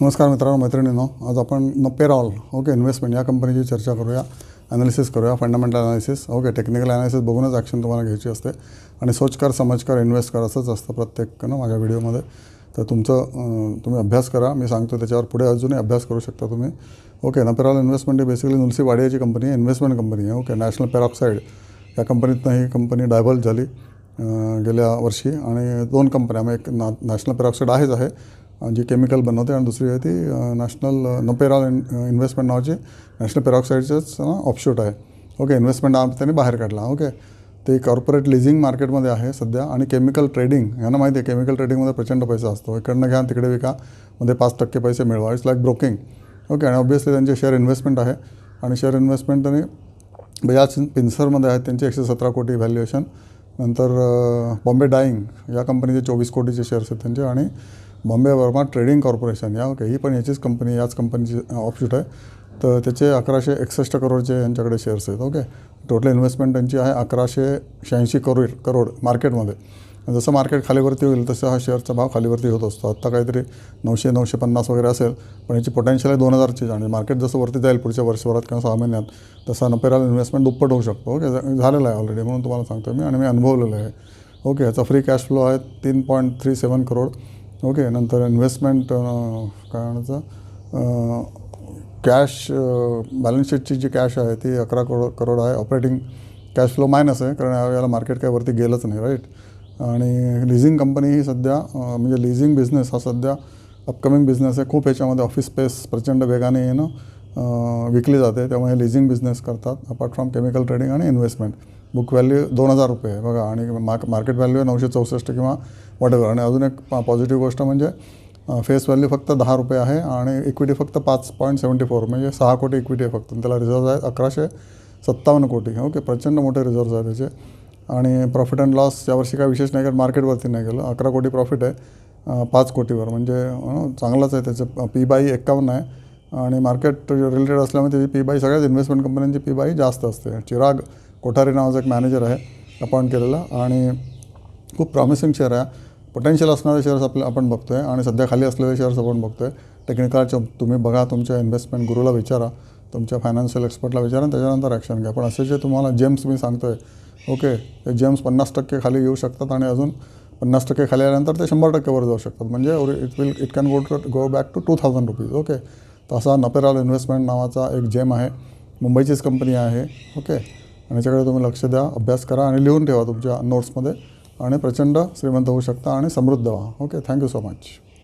नमस्कार मित्रांनो मैत्रिणींनो. आज आपण नपेरॉल ओके इन्व्हेस्टमेंट या कंपनीची चर्चा करूया ॲनालिसिस करूया fundamental analysis okay technical analysis बघूनच ॲक्शन तुम्हाला घ्यायची असते. आणि सोच कर समज कर इन्व्हेस्ट कर असंच असतं प्रत्येक ना माझ्या व्हिडिओमध्ये तर तुमचं तुम्ही अभ्यास करा. मी सांगतो त्याच्यावर पुढे अजूनही अभ्यास करू शकता तुम्ही. ओके नपेरॉल इन्व्हेस्टमेंट ही बेसिकली नुलसी वाडियाची कंपनी आहे इन्व्हेस्टमेंट कंपनी आहे ओके नॅशनल पेरॉक्साईड या कंपनीतनं ही कंपनी डायव्हल्ट झाली गेल्या वर्षी. आणि दोन कंपन्या मग एक ना नॅशनल पेरॉक्साईड आहेच आहे. जी केमिकल बनवते आणि दुसरी आहे ती नॅशनल अं, इन्व्हेस्टमेंट नावाची नॅशनल पेरॉक्साईडचंच ऑप्शूट आहे. ओके इन्व्हेस्टमेंट आम त्यांनी बाहेर काढला. ओके ते कॉर्पोरेट लिझिंग मार्केटमध्ये आहे सध्या आणि केमिकल ट्रेडिंग यांना माहिती आहे केमिकल ट्रेडिंगमध्ये प्रचंड पैसा असतो. इकडनं घ्या तिकडे विका मध्ये पाच टक्के पैसे मिळवा. इट्स लाईक ब्रोकिंग ओके आणि ऑब्वियसली त्यांचे शेअर इन्व्हेस्टमेंट आहे. आणि शेअर इन्व्हेस्टमेंट त्यांनी बजाज पिन्सरमध्ये आहेत त्यांचे एकशे सतरा कोटी व्हॅल्युएशन नंतर बॉम्बे डाईंग या कंपनीचे चोवीस कोटीचे शेअर्स आहेत त्यांचे. आणि बॉम्बे वर्मा ट्रेडिंग कॉर्पोरेशन या ओके ही पण याचीच कंपनी याच कंपनीची ऑफशूट आहे. तर त्याचे अकराशे एकसष्ट करोडचे यांच्याकडे शेअर्स आहेत ओके. टोटल इन्व्हेस्टमेंट त्यांची आहे अकराशे शहाऐंशी करोड करोड मार्केटमध्ये जसं मार्केट खालीवरती होईल तसं हा शेअरचा भाव खालीवरती होत असतो. आत्ता काहीतरी नऊशे नऊशे पन्नास वगैरे असेल पण याची पोटेन्शियल आहे दोन हजारची. आणि मार्केट जसं वरती जाईल पुढच्या वर्षभरात किंवा सहा महिन्यात तसा नपेराल इन्व्हेस्टमेंट दुप्पट होऊ शकतो ओके. झालेला झालेलं आहे ऑलरेडी म्हणून तुम्हाला सांगतो मी आणि मी अनुभवलेलं आहे. ओके याचा फ्री कॅश फ्लो आहे तीन point three seven crore. Okay नंतर इन्व्हेस्टमेंट काय म्हणायचं? कॅश बॅलन्स शीटची जी कॅश आहे ती अकरा करोड करोड आहे. ऑपरेटिंग कॅश फ्लो मायनस आहे कारण यावेळेला मार्केट काय वरती गेलंच नाही राईट आणि लिझिंग कंपनी ही सध्या म्हणजे लिझिंग बिझनेस हा सध्या अपकमिंग बिझनेस आहे. खूप याच्यामध्ये ऑफिस स्पेस प्रचंड वेगाने येणं विकली जाते. त्यामुळे लिझिंग बिझनेस करतात अपार्ट फ्रॉम केमिकल ट्रेडिंग आणि इन्व्हेस्टमेंट बुक व्हॅल्यू दोन हजार रुपये आहे बघा. आणि मार्क मार्केट व्हॅल्यू आहे नऊशे चौसष्ट किंवा वॉटेवर आणि अजून एक पॉझिटिव्ह गोष्ट म्हणजे फेस व्हॅल्यू फक्त दहा रुपये आहे आणि इक्विटी फक्त पाच पॉईंट सेवन्टी फोर म्हणजे सहा कोटी इक्विटी आहे फक्त. त्याला रिझर्व आहेत अकराशे सत्तावन्न कोटी. ओके प्रचंड मोठे रिझर्व्ह आहेत त्याचे. आणि प्रॉफिट अँड लॉस यावर्षी काय विशेष नाही कारण मार्केटवरती नाही गेलं. अकरा कोटी प्रॉफिट आहे पाच कोटीवर. म्हणजे चांगलाच आहे त्याचं. पी बाई एक्कावन्न आहे. आणि मार्केट रिलेटेड असल्यामुळे त्याची पी बाई सगळ्याच इन्व्हेस्टमेंट कंपन्यांची पी बाई जास्त असते. चिराग कोठारी नावाचा एक मॅनेजर आहे अपॉइंट केलेला. आणि खूप प्रॉमिसिंग शेअर आहे. पोटेन्शियल असणारे शेअर्स आपले आपण बघतो आहे आणि सध्या खाली असलेले शेअर्स आपण बघतो आहे टेक्निकलच्या तुम्ही बघा तुमच्या इन्व्हेस्टमेंट गुरुला विचारा. तुमच्या फायनान्शियल एक्सपर्टला विचारा आणि त्याच्यानंतर ॲक्शन घ्या. पण असे जे तुम्हाला जेम्स मी सांगतो आहे ओके ते जेम्स पन्नास टक्के खाली येऊ शकतात आणि अजून पन्नास टक्के खाली आल्यानंतर ते शंभर टक्केवर जाऊ शकतात. म्हणजे it will it can go to go back to two thousand rupees okay तर असा नपेराल इन्व्हेस्टमेंट नावाचा एक जेम आहे. मुंबईचीच कंपनी आहे. ओके आणि याच्याकडे तुम्ही लक्ष द्या अभ्यास करा आणि लिहून ठेवा तुमच्या नोट्समध्ये आणि प्रचंड श्रीमंत होऊ शकता आणि समृद्ध व्हा. Okay thank you so much